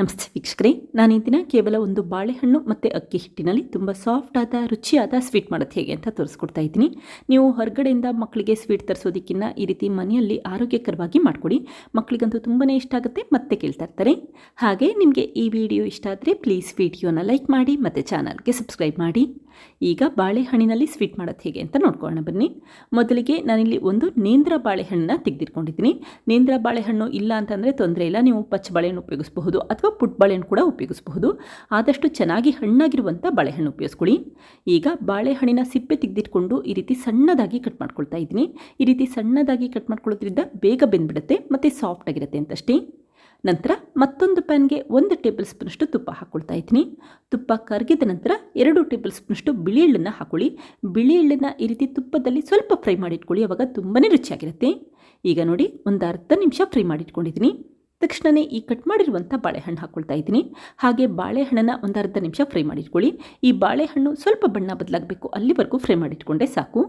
ನಮಸ್ತೆ ವೀಕ್ಷಕರೇ, ನಾನು ಈ ದಿನ ಕೇವಲ ಒಂದು ಬಾಳೆಹಣ್ಣು ಮತ್ತು ಅಕ್ಕಿ ಹಿಟ್ಟಿನಲ್ಲಿ ತುಂಬ ಸಾಫ್ಟ್ ಆದ, ರುಚಿಯಾದ ಸ್ವೀಟ್ ಮಾಡೋದು ಹೇಗೆ ಅಂತ ತೋರಿಸ್ಕೊಡ್ತಾ ಇದ್ದೀನಿ. ನೀವು ಹೊರಗಡೆಯಿಂದ ಮಕ್ಕಳಿಗೆ ಸ್ವೀಟ್ ತರಿಸೋದಕ್ಕಿಂತ ಈ ರೀತಿ ಮನೆಯಲ್ಲಿ ಆರೋಗ್ಯಕರವಾಗಿ ಮಾಡಿಕೊಡಿ. ಮಕ್ಕಳಿಗಂತೂ ತುಂಬಾ ಇಷ್ಟ ಆಗುತ್ತೆ, ಮತ್ತೆ ಕೇಳ್ತಾ ಇರ್ತಾರೆ. ಹಾಗೆ ನಿಮಗೆ ಈ ವಿಡಿಯೋ ಇಷ್ಟ ಆದರೆ ಪ್ಲೀಸ್ ವಿಡಿಯೋನ ಲೈಕ್ ಮಾಡಿ, ಮತ್ತು ಚಾನಲ್ಗೆ ಸಬ್ಸ್ಕ್ರೈಬ್ ಮಾಡಿ. ಈಗ ಬಾಳೆಹಣ್ಣಿನಲ್ಲಿ ಸ್ವೀಟ್ ಮಾಡೋದು ಹೇಗೆ ಅಂತ ನೋಡ್ಕೊಳ್ಳೋಣ ಬನ್ನಿ. ಮೊದಲಿಗೆ ನಾನಿಲ್ಲಿ ಒಂದು ನೇಂದ್ರ ಬಾಳೆಹಣ್ಣನ್ನ ತೆಗೆದಿಟ್ಕೊಂಡಿದ್ದೀನಿ. ನೇಂದ್ರ ಬಾಳೆಹಣ್ಣು ಇಲ್ಲ ಅಂತಂದರೆ ತೊಂದರೆ ಇಲ್ಲ, ನೀವು ಪಚ್ಚ ಬಾಳೆಹಣ್ಣು ಉಪಯೋಗಿಸಬಹುದು ಅಥವಾ ಪುಟ್ ಬಾಳೆಹಣ್ಣು ಕೂಡ ಉಪಯೋಗಿಸಬಹುದು. ಆದಷ್ಟು ಚೆನ್ನಾಗಿ ಹಣ್ಣಾಗಿರುವಂಥ ಬಾಳೆಹಣ್ಣು ಉಪಯೋಗಿಸ್ಕೊಳ್ಳಿ. ಈಗ ಬಾಳೆಹಣ್ಣಿನ ಸಿಪ್ಪೆ ತೆಗೆದಿಟ್ಕೊಂಡು ಈ ರೀತಿ ಸಣ್ಣದಾಗಿ ಕಟ್ ಮಾಡ್ಕೊಳ್ತಾ ಇದ್ದೀನಿ. ಈ ರೀತಿ ಸಣ್ಣದಾಗಿ ಕಟ್ ಮಾಡ್ಕೊಳ್ಳೋದ್ರಿಂದ ಬೇಗ ಬೆಂದ್ಬಿಡುತ್ತೆ ಮತ್ತು ಸಾಫ್ಟ್ ಆಗಿರುತ್ತೆ ಅಂತಷ್ಟೇ. ನಂತರ ಮತ್ತೊಂದು ಪ್ಯಾನ್ಗೆ ಒಂದು ಟೇಬಲ್ ಸ್ಪೂನಷ್ಟು ತುಪ್ಪ ಹಾಕ್ಕೊಳ್ತಾ ಇದ್ದೀನಿ. ತುಪ್ಪ ಕರಗಿದ ನಂತರ ಎರಡು ಟೇಬಲ್ ಸ್ಪೂನಷ್ಟು ಬಿಳಿ ಎಳ್ಳನ್ನು ಹಾಕೊಳ್ಳಿ ಬಿಳಿ ಎಳ್ಳನ್ನು ಈ ರೀತಿ ತುಪ್ಪದಲ್ಲಿ ಸ್ವಲ್ಪ ಫ್ರೈ ಮಾಡಿಟ್ಕೊಳ್ಳಿ, ಅವಾಗ ತುಂಬಾ ರುಚಿಯಾಗಿರುತ್ತೆ. ಈಗ ನೋಡಿ ಒಂದು ಅರ್ಧ ನಿಮಿಷ ಫ್ರೈ ಮಾಡಿಟ್ಕೊಂಡಿದ್ದೀನಿ. ತಕ್ಷಣವೇ ಈ ಕಟ್ ಮಾಡಿರುವಂಥ ಬಾಳೆಹಣ್ಣು ಹಾಕ್ಕೊಳ್ತಾ ಇದ್ದೀನಿ. ಹಾಗೆ ಬಾಳೆಹಣ್ಣನ್ನು ಒಂದು ಅರ್ಧ ನಿಮಿಷ ಫ್ರೈ ಮಾಡಿಟ್ಕೊಳ್ಳಿ. ಈ ಬಾಳೆಹಣ್ಣು ಸ್ವಲ್ಪ ಬಣ್ಣ ಬದಲಾಗಬೇಕು, ಅಲ್ಲಿವರೆಗೂ ಫ್ರೈ ಮಾಡಿಟ್ಕೊಂಡೆ ಸಾಕು.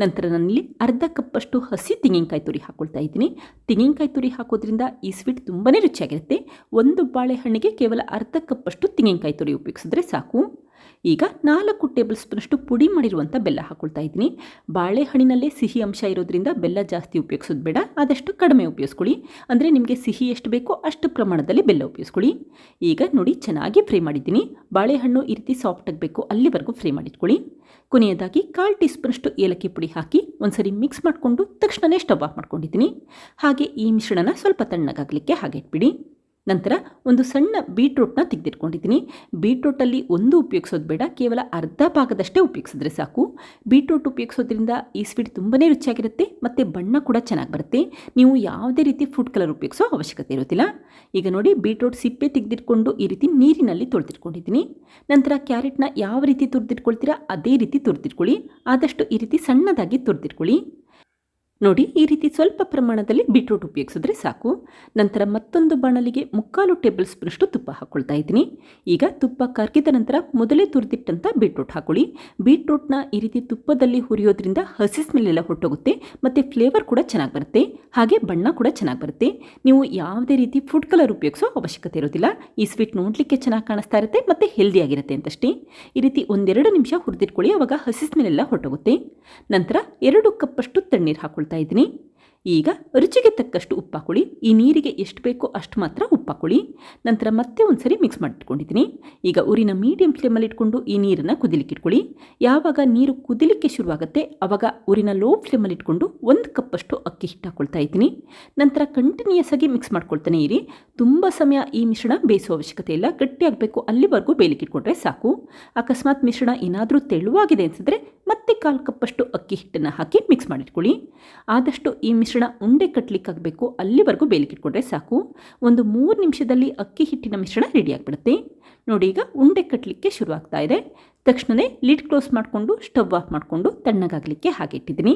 ನಂತರ ನನ್ನಲ್ಲಿ ಅರ್ಧ ಕಪ್ಪಷ್ಟು ಹಸಿ ತೆಂಗಿನಕಾಯಿ ತುರಿ ಹಾಕ್ಕೊಳ್ತಾ ಇದ್ದೀನಿ. ತೆಂಗಿನಕಾಯಿ ತುರಿ ಹಾಕೋದ್ರಿಂದ ಈ ಸ್ವೀಟ್ ತುಂಬಾ ರುಚಿಯಾಗಿರುತ್ತೆ. ಒಂದು ಬಾಳೆಹಣ್ಣಿಗೆ ಕೇವಲ ಅರ್ಧ ಕಪ್ಪಷ್ಟು ತೆಂಗಿನಕಾಯಿ ತುರಿ ಉಪಯೋಗಿಸಿದ್ರೆ ಸಾಕು. ಈಗ ನಾಲ್ಕು ಟೇಬಲ್ ಸ್ಪೂನಷ್ಟು ಪುಡಿ ಮಾಡಿರುವಂಥ ಬೆಲ್ಲ ಹಾಕ್ಕೊಳ್ತಾ ಇದ್ದೀನಿ. ಬಾಳೆಹಣ್ಣಿನಲ್ಲೇ ಸಿಹಿ ಅಂಶ ಇರೋದ್ರಿಂದ ಬೆಲ್ಲ ಜಾಸ್ತಿ ಉಪಯೋಗಿಸೋದು ಬೇಡ, ಆದಷ್ಟು ಕಡಿಮೆ ಉಪಯೋಗಿಸ್ಕೊಳ್ಳಿ. ಅಂದರೆ ನಿಮಗೆ ಸಿಹಿ ಎಷ್ಟು ಬೇಕೋ ಅಷ್ಟು ಪ್ರಮಾಣದಲ್ಲಿ ಬೆಲ್ಲ ಉಪಯೋಗಿಸ್ಕೊಳ್ಳಿ. ಈಗ ನೋಡಿ ಚೆನ್ನಾಗಿ ಫ್ರೈ ಮಾಡಿದ್ದೀನಿ. ಬಾಳೆಹಣ್ಣು ಈ ರೀತಿ ಸಾಫ್ಟ್ ಆಗಬೇಕು ಅಲ್ಲಿವರೆಗೂ ಫ್ರೈ ಮಾಡಿಟ್ಕೊಳ್ಳಿ. ಕೊನೆಯದಾಗಿ ಕಾಲು ಟೀ ಸ್ಪೂನಷ್ಟು ಏಲಕ್ಕಿ ಪುಡಿ ಹಾಕಿ ಒಂದ್ಸರಿ ಮಿಕ್ಸ್ ಮಾಡಿಕೊಂಡು ತಕ್ಷಣವೇ ಸ್ಟವ್ ಆಫ್ ಮಾಡ್ಕೊಂಡಿದ್ದೀನಿ. ಹಾಗೆ ಈ ಮಿಶ್ರಣನ ಸ್ವಲ್ಪ ತಣ್ಣಗಾಗಲಿಕ್ಕೆ ಹಾಗೆ ಇಟ್ಬಿಡಿ. ನಂತರ ಒಂದು ಸಣ್ಣ ಬೀಟ್ರೂಟ್ನ ತೆಗೆದಿಟ್ಕೊಂಡಿದ್ದೀನಿ. ಬೀಟ್ರೂಟಲ್ಲಿ ಒಂದು ಉಪಯೋಗಿಸೋದು ಬೇಡ, ಕೇವಲ ಅರ್ಧ ಭಾಗದಷ್ಟೇ ಉಪಯೋಗಿಸಿದ್ರೆ ಸಾಕು. ಬೀಟ್ರೂಟ್ ಉಪಯೋಗಿಸೋದ್ರಿಂದ ಈ ಸ್ವೀಟ್ ತುಂಬಾ ರುಚಿಯಾಗಿರುತ್ತೆ ಮತ್ತು ಬಣ್ಣ ಕೂಡ ಚೆನ್ನಾಗಿ ಬರುತ್ತೆ. ನೀವು ಯಾವುದೇ ರೀತಿ ಫುಡ್ ಕಲರ್ ಉಪಯೋಗಿಸೋ ಅವಶ್ಯಕತೆ ಇರೋದಿಲ್ಲ. ಈಗ ನೋಡಿ, ಬೀಟ್ರೂಟ್ ಸಿಪ್ಪೆ ತೆಗೆದಿಟ್ಕೊಂಡು ಈ ರೀತಿ ನೀರಿನಲ್ಲಿ ತೊಳೆದಿಟ್ಕೊಂಡಿದ್ದೀನಿ. ನಂತರ ಕ್ಯಾರೆಟ್ನ ಯಾವ ರೀತಿ ತುರಿದಿಟ್ಕೊಳ್ತೀರಾ, ಅದೇ ರೀತಿ ತುರಿದಿಟ್ಕೊಳ್ಳಿ. ಆದಷ್ಟು ಈ ರೀತಿ ಸಣ್ಣದಾಗಿ ತುರಿದಿಟ್ಕೊಳ್ಳಿ. ನೋಡಿ, ಈ ರೀತಿ ಸ್ವಲ್ಪ ಪ್ರಮಾಣದಲ್ಲಿ ಬೀಟ್ರೂಟ್ ಉಪಯೋಗಿಸಿದ್ರೆ ಸಾಕು. ನಂತರ ಮತ್ತೊಂದು ಬಾಣಲಿಗೆ ಮುಕ್ಕಾಲು ಟೇಬಲ್ ಸ್ಪೂನಷ್ಟು ತುಪ್ಪ ಹಾಕ್ಕೊಳ್ತಾ ಇದ್ದೀನಿ. ಈಗ ತುಪ್ಪ ಕರಗಿದ ನಂತರ ಮೊದಲೇ ತುರಿದಿಟ್ಟಂಥ ಬೀಟ್ರೂಟ್ ಹಾಕೊಳ್ಳಿ. ಬೀಟ್ರೂಟ್ನ ಈ ರೀತಿ ತುಪ್ಪದಲ್ಲಿ ಹುರಿಯೋದ್ರಿಂದ ಹಸಿ ಸ್ಮೆಲ್ಲೆಲ್ಲ ಹೊಟ್ಟೋಗುತ್ತೆ ಮತ್ತು ಫ್ಲೇವರ್ ಕೂಡ ಚೆನ್ನಾಗಿ ಬರುತ್ತೆ. ಹಾಗೆ ಬಣ್ಣ ಕೂಡ ಚೆನ್ನಾಗಿ ಬರುತ್ತೆ. ನೀವು ಯಾವುದೇ ರೀತಿ ಫುಡ್ ಕಲರ್ ಉಪಯೋಗಿಸೋ ಅವಶ್ಯಕತೆ ಇರೋದಿಲ್ಲ. ಈ ಸ್ವೀಟ್ ನೋಡಲಿಕ್ಕೆ ಚೆನ್ನಾಗಿ ಕಾಣಿಸ್ತಾ ಇರುತ್ತೆ, ಮತ್ತು ಹೆಲ್ದಿಯಾಗಿರುತ್ತೆ ಅಂತಷ್ಟೇ. ಈ ರೀತಿ ಒಂದೆರಡು ನಿಮಿಷ ಹುರಿದಿಟ್ಕೊಳ್ಳಿ ಆವಾಗ ಹಸಿ ಸ್ಮೆಲ್ಲೆಲ್ಲ ಹೊಟ್ಟೋಗುತ್ತೆ ನಂತರ ಎರಡು ಕಪ್ಪಷ್ಟು ತಣ್ಣೀರು ಹಾಕ್ಕೊಳ್ತಾ ಇದ್ದೀನಿ. ಈಗ ರುಚಿಗೆ ತಕ್ಕಷ್ಟು ಉಪ್ಪು ಹಾಕೊಳ್ಳಿ ಈ ನೀರಿಗೆ ಎಷ್ಟು ಬೇಕೋ ಅಷ್ಟು ಮಾತ್ರ ಉಪ್ಪು ಹಾಕೊಳ್ಳಿ ನಂತರ ಮತ್ತೆ ಒಂದ್ಸರಿ ಮಿಕ್ಸ್ ಮಾಡಿಟ್ಕೊಂಡಿದ್ದೀನಿ ಈಗ ಊರಿನ ಮೀಡಿಯಂ ಫ್ಲೇಮಲ್ಲಿ ಇಟ್ಕೊಂಡು ಈ ನೀರನ್ನು ಕುದಿಲಿಕ್ಕೆ ಇಟ್ಕೊಳ್ಳಿ. ಯಾವಾಗ ನೀರು ಕುದಿಲಿಕ್ಕೆ ಶುರುವಾಗುತ್ತೆ ಆವಾಗ ಊರಿನ ಲೋ ಫ್ಲೇಮಲ್ಲಿ ಇಟ್ಕೊಂಡು ಒಂದು ಕಪ್ಪಷ್ಟು ಅಕ್ಕಿ ಹಿಟ್ಟು ಹಾಕ್ಕೊಳ್ತಾ ಇದ್ದೀನಿ. ನಂತರ ಕಂಟಿನ್ಯೂಸ್ ಆಗಿ ಮಿಕ್ಸ್ ಮಾಡ್ಕೊಳ್ತಾನೆ ಇರಿ. ತುಂಬ ಸಮಯ ಈ ಮಿಶ್ರಣ ಬೇಯಿಸೋ ಅವಶ್ಯಕತೆ ಇಲ್ಲ. ಗಟ್ಟಿಯಾಗಬೇಕು ಅಲ್ಲಿವರೆಗೂ ಬೇಯಲಿಕ್ಕೆ ಇಟ್ಕೊಂಡ್ರೆ ಸಾಕು. ಅಕಸ್ಮಾತ್ ಮಿಶ್ರಣ ಏನಾದರೂ ತೆಳುವಾಗಿದೆ ಅನಿಸಿದ್ರೆ ಮತ್ತೆ ಕಾಲು ಕಪ್ಪಷ್ಟು ಅಕ್ಕಿ ಹಿಟ್ಟನ್ನು ಹಾಕಿ ಮಿಕ್ಸ್ ಮಾಡಿಟ್ಕೊಳ್ಳಿ. ಆದಷ್ಟು ಈ ಮಿಶ್ರಣ ಉಂಡೆ ಕಟ್ಟಲಿಕ್ಕಾಗಬೇಕು ಅಲ್ಲಿವರೆಗೂ ಬೇಯಲಿಕ್ಕೆ ಇಟ್ಕೊಂಡ್ರೆ ಸಾಕು. ಒಂದು ಮೂರು ನಿಮಿಷದಲ್ಲಿ ಅಕ್ಕಿ ಹಿಟ್ಟಿನ ಮಿಶ್ರಣ ರೆಡಿ ಆಗಿಬಿಡುತ್ತೆ ನೋಡಿ ಈಗ ಉಂಡೆ ಕಟ್ಟಲಿಕ್ಕೆ ಶುರುವಾಗ್ತಾ ಇದೆ. ತಕ್ಷಣವೇ ಲಿಡ್ ಕ್ಲೋಸ್ ಮಾಡಿಕೊಂಡು, ಸ್ಟವ್ ಆಫ್ ಮಾಡಿಕೊಂಡು ತಣ್ಣಗಾಗಲಿಕ್ಕೆ ಹಾಗೆ ಇಟ್ಟಿದ್ದೀನಿ.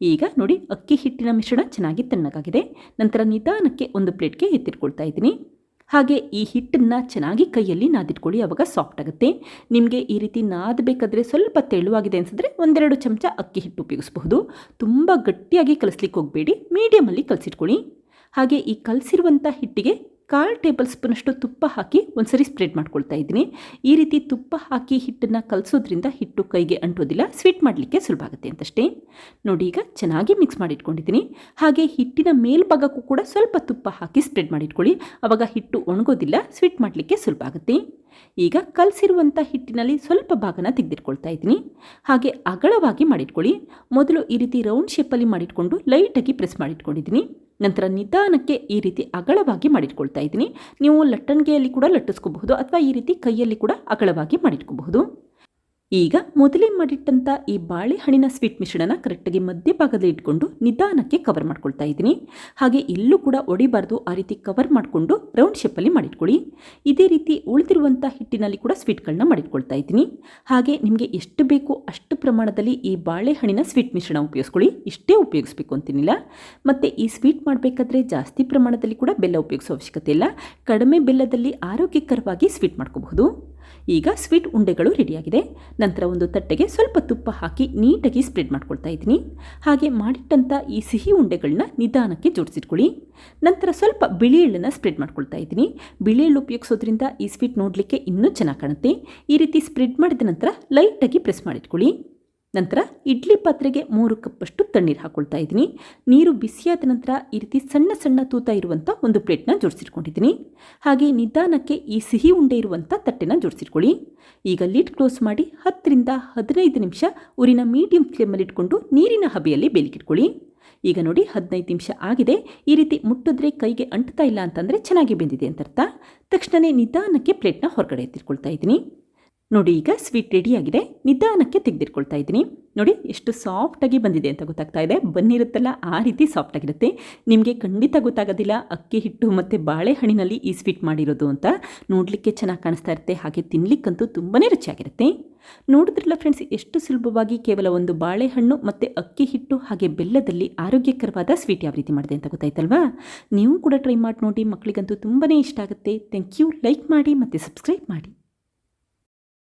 ಈಗ ನೋಡಿ ಅಕ್ಕಿ ಹಿಟ್ಟಿನ ಮಿಶ್ರಣ ಚೆನ್ನಾಗಿ ತಣ್ಣಗಾಗಿದೆ. ನಂತರ ನಿಧಾನಕ್ಕೆ ಒಂದು ಪ್ಲೇಟ್ಗೆ ಎತ್ತಿಟ್ಕೊಳ್ತಾ ಇದ್ದೀನಿ. ಹಾಗೆ ಈ ಹಿಟ್ಟನ್ನು ಚೆನ್ನಾಗಿ ಕೈಯಲ್ಲಿ ನಾದಿಟ್ಕೊಳ್ಳಿ ಆವಾಗ ಸಾಫ್ಟ್ ಆಗುತ್ತೆ. ನಿಮಗೆ ಈ ರೀತಿ ನಾದಬೇಕಾದ್ರೆ ಸ್ವಲ್ಪ ತೆಳುವಾಗಿದೆ ಅನಿಸಿದ್ರೆ ಒಂದೆರಡು ಚಮಚ ಅಕ್ಕಿ ಹಿಟ್ಟು ಉಪಯೋಗಿಸಬಹುದು. ತುಂಬ ಗಟ್ಟಿಯಾಗಿ ಕಲಿಸ್ಲಿಕ್ಕೆ ಹೋಗಬೇಡಿ ಮೀಡಿಯಮಲ್ಲಿ ಕಲಸಿಟ್ಕೊಳ್ಳಿ. ಹಾಗೆ ಈ ಕಲಸಿರುವಂಥ ಹಿಟ್ಟಿಗೆ ಕಾಲು ಟೇಬಲ್ ಸ್ಪೂನಷ್ಟು ತುಪ್ಪ ಹಾಕಿ ಒಂದ್ಸರಿ ಸ್ಪ್ರೆಡ್ ಮಾಡ್ಕೊಳ್ತಾ ಇದ್ದೀನಿ. ಈ ರೀತಿ ತುಪ್ಪ ಹಾಕಿ ಹಿಟ್ಟನ್ನು ಕಲಸೋದ್ರಿಂದ ಹಿಟ್ಟು ಕೈಗೆ ಅಂಟೋದಿಲ್ಲ, ಸ್ವೀಟ್ ಮಾಡಲಿಕ್ಕೆ ಸುಲಭ ಆಗುತ್ತೆ ಅಂತಷ್ಟೇ. ನೋಡಿ ಈಗ ಚೆನ್ನಾಗಿ ಮಿಕ್ಸ್ ಮಾಡಿಟ್ಕೊಂಡಿದ್ದೀನಿ. ಹಾಗೆ ಹಿಟ್ಟಿನ ಮೇಲ್ಭಾಗಕ್ಕೂ ಕೂಡ ಸ್ವಲ್ಪ ತುಪ್ಪ ಹಾಕಿ ಸ್ಪ್ರೆಡ್ ಮಾಡಿಟ್ಕೊಳ್ಳಿ. ಆವಾಗ ಹಿಟ್ಟು ಒಣಗೋದಿಲ್ಲ, ಸ್ವೀಟ್ ಮಾಡಲಿಕ್ಕೆ ಸುಲಭ ಆಗುತ್ತೆ. ಈಗ ಕಲಸಿರುವಂಥ ಹಿಟ್ಟಿನಲ್ಲಿ ಸ್ವಲ್ಪ ಭಾಗನ ತೆಗೆದಿಟ್ಕೊಳ್ತಾ ಇದ್ದೀನಿ. ಹಾಗೆ ಅಗಲವಾಗಿ ಮಾಡಿಟ್ಕೊಳ್ಳಿ. ಮೊದಲು ಈ ರೀತಿ ರೌಂಡ್ ಶೇಪಲ್ಲಿ ಮಾಡಿಟ್ಕೊಂಡು ಲೈಟಾಗಿ ಪ್ರೆಸ್ ಮಾಡಿಟ್ಕೊಂಡಿದ್ದೀನಿ. ನಂತರ ನಿಧಾನಕ್ಕೆ ಈ ರೀತಿ ಅಗಲವಾಗಿ ಮಾಡಿಟ್ಕೊಳ್ತಾ ಇದ್ದೀನಿ. ನೀವು ಲಟ್ಟಣಿಗೆಯಲ್ಲಿ ಕೂಡ ಲಟ್ಟಿಸ್ಕೋಬಹುದು ಅಥವಾ ಈ ರೀತಿ ಕೈಯಲ್ಲಿ ಕೂಡ ಅಗಲವಾಗಿ ಮಾಡಿಟ್ಕೋಬಹುದು. ಈಗ ಮೊದಲೇ ಮಾಡಿಟ್ಟಂಥ ಈ ಬಾಳೆಹಣ್ಣಿನ ಸ್ವೀಟ್ ಮಿಶ್ರಣನ ಕರೆಕ್ಟಾಗಿ ಮಧ್ಯಭಾಗದಲ್ಲಿ ಇಟ್ಕೊಂಡು ನಿಧಾನಕ್ಕೆ ಕವರ್ ಮಾಡ್ಕೊಳ್ತಾ ಇದ್ದೀನಿ. ಹಾಗೆ ಎಲ್ಲೂ ಕೂಡ ಒಡಿಬಾರ್ದು, ಆ ರೀತಿ ಕವರ್ ಮಾಡಿಕೊಂಡು ರೌಂಡ್ ಶೇಪಲ್ಲಿ ಮಾಡಿಟ್ಕೊಳ್ಳಿ. ಇದೇ ರೀತಿ ಉಳಿದಿರುವಂಥ ಹಿಟ್ಟಿನಲ್ಲಿ ಕೂಡ ಸ್ವೀಟ್ಗಳನ್ನ ಮಾಡಿಟ್ಕೊಳ್ತಾ ಇದ್ದೀನಿ. ಹಾಗೆ ನಿಮಗೆ ಎಷ್ಟು ಬೇಕು ಅಷ್ಟು ಪ್ರಮಾಣದಲ್ಲಿ ಈ ಬಾಳೆಹಣ್ಣಿನ ಸ್ವೀಟ್ ಮಿಶ್ರಣ ಉಪಯೋಗಿಸ್ಕೊಳ್ಳಿ. ಇಷ್ಟೇ ಉಪಯೋಗಿಸ್ಬೇಕು ಅಂತೇನಿಲ್ಲ. ಮತ್ತು ಈ ಸ್ವೀಟ್ ಮಾಡಬೇಕಾದ್ರೆ ಜಾಸ್ತಿ ಪ್ರಮಾಣದಲ್ಲಿ ಕೂಡ ಬೆಲ್ಲ ಉಪಯೋಗಿಸೋ ಅವಶ್ಯಕತೆ ಇಲ್ಲ. ಕಡಿಮೆ ಬೆಲ್ಲದಲ್ಲಿ ಆರೋಗ್ಯಕರವಾಗಿ ಸ್ವೀಟ್ ಮಾಡ್ಕೋಬಹುದು. ಈಗ ಸ್ವೀಟ್ ಉಂಡೆಗಳು ರೆಡಿಯಾಗಿದೆ. ನಂತರ ಒಂದು ತಟ್ಟೆಗೆ ಸ್ವಲ್ಪ ತುಪ್ಪ ಹಾಕಿ ನೀಟಾಗಿ ಸ್ಪ್ರೆಡ್ ಮಾಡ್ಕೊಳ್ತಾ ಇದ್ದೀನಿ. ಹಾಗೆ ಮಾಡಿಟ್ಟಂಥ ಈ ಸಿಹಿ ಉಂಡೆಗಳನ್ನ ನಿಧಾನಕ್ಕೆ ಜೋಡಿಸಿಟ್ಕೊಳ್ಳಿ. ನಂತರ ಸ್ವಲ್ಪ ಬಿಳಿ ಎಳ್ಳನ್ನು ಸ್ಪ್ರೆಡ್ ಮಾಡ್ಕೊಳ್ತಾ ಇದ್ದೀನಿ. ಬಿಳಿ ಎಳ್ಳು ಉಪಯೋಗಿಸೋದ್ರಿಂದ ಈ ಸ್ವೀಟ್ ನೋಡಲಿಕ್ಕೆ ಇನ್ನೂ ಚೆನ್ನಾಗಿ ಕಾಣುತ್ತೆ. ಈ ರೀತಿ ಸ್ಪ್ರೆಡ್ ಮಾಡಿದ ನಂತರ ಲೈಟಾಗಿ ಪ್ರೆಸ್ ಮಾಡಿಟ್ಕೊಳ್ಳಿ. ನಂತರ ಇಡ್ಲಿ ಪಾತ್ರೆಗೆ ಮೂರು ಕಪ್ಪಷ್ಟು ತಣ್ಣೀರು ಹಾಕ್ಕೊಳ್ತಾ ಇದ್ದೀನಿ. ನೀರು ಬಿಸಿಯಾದ ನಂತರ ಈ ರೀತಿ ಸಣ್ಣ ಸಣ್ಣ ತೂತ ಇರುವಂಥ ಒಂದು ಪ್ಲೇಟ್ನ ಜೋಡಿಸಿಟ್ಕೊಂಡಿದ್ದೀನಿ. ಹಾಗೆ ನಿಧಾನಕ್ಕೆ ಈ ಸಿಹಿ ಉಂಡೆ ಇರುವಂಥ ತಟ್ಟೆನ ಜೋಡಿಸಿಟ್ಕೊಳ್ಳಿ. ಈಗ ಲಿಡ್ ಕ್ಲೋಸ್ ಮಾಡಿ ಹತ್ತರಿಂದ ಹದಿನೈದು ನಿಮಿಷ ಊರಿನ ಮೀಡಿಯಂ ಫ್ಲೇಮಲ್ಲಿ ಇಟ್ಕೊಂಡು ನೀರಿನ ಹಬೆಯಲ್ಲಿ ಬೇಲಿಕಿಟ್ಕೊಳ್ಳಿ. ಈಗ ನೋಡಿ ಹದಿನೈದು ನಿಮಿಷ ಆಗಿದೆ. ಈ ರೀತಿ ಮುಟ್ಟಿದ್ರೆ ಕೈಗೆ ಅಂಟ್ತಾ ಇಲ್ಲ ಅಂತಂದರೆ ಚೆನ್ನಾಗಿ ಬೆಂದಿದೆ ಅಂತ ಅರ್ಥ. ತಕ್ಷಣವೇ ನಿಧಾನಕ್ಕೆ ಪ್ಲೇಟ್ನ ಹೊರಗಡೆ ಎತ್ತಿಟ್ಕೊಳ್ತಾ ಇದ್ದೀನಿ. ನೋಡಿ ಈಗ ಸ್ವೀಟ್ ರೆಡಿಯಾಗಿದೆ ನಿಧಾನಕ್ಕೆ ತೆಗೆದಿಟ್ಕೊಳ್ತಾ ಇದ್ದೀನಿ. ನೋಡಿ ಎಷ್ಟು ಸಾಫ್ಟಾಗಿ ಬಂದಿದೆ ಅಂತ ಗೊತ್ತಾಗ್ತಾ ಇದೆ. ಬನ್ನಿರುತ್ತಲ್ಲ, ಆ ರೀತಿ ಸಾಫ್ಟಾಗಿರುತ್ತೆ ನಿಮಗೆ ಖಂಡಿತ ಗೊತ್ತಾಗೋದಿಲ್ಲ. ಅಕ್ಕಿ ಹಿಟ್ಟು ಮತ್ತು ಬಾಳೆಹಣ್ಣಿನಲ್ಲಿ ಈ ಸ್ವೀಟ್ ಮಾಡಿರೋದು ಅಂತ. ನೋಡಲಿಕ್ಕೆ ಚೆನ್ನಾಗಿ ಕಾಣಿಸ್ತಾ ಇರುತ್ತೆ. ಹಾಗೆ ತಿನ್ನಲಿಕ್ಕಂತೂ ತುಂಬಾ ರುಚಿಯಾಗಿರುತ್ತೆ. ನೋಡಿದ್ರಲ್ಲ ಫ್ರೆಂಡ್ಸ್ ಎಷ್ಟು ಸುಲಭವಾಗಿ ಕೇವಲ ಒಂದು ಬಾಳೆಹಣ್ಣು ಮತ್ತು ಅಕ್ಕಿ ಹಿಟ್ಟು ಹಾಗೆ ಬೆಲ್ಲದಲ್ಲಿ ಆರೋಗ್ಯಕರವಾದ ಸ್ವೀಟ್ ಯಾವ ರೀತಿ ಮಾಡಿದೆ ಅಂತ ಗೊತ್ತಾಯ್ತಲ್ವಾ? ನೀವು ಕೂಡ ಟ್ರೈ ಮಾಡಿ ನೋಡಿ. ಮಕ್ಕಳಿಗಂತೂ ತುಂಬಾ ಇಷ್ಟ ಆಗುತ್ತೆ. ಥ್ಯಾಂಕ್ ಯು ಲೈಕ್ ಮಾಡಿ ಮತ್ತು ಸಬ್ಸ್ಕ್ರೈಬ್ ಮಾಡಿ.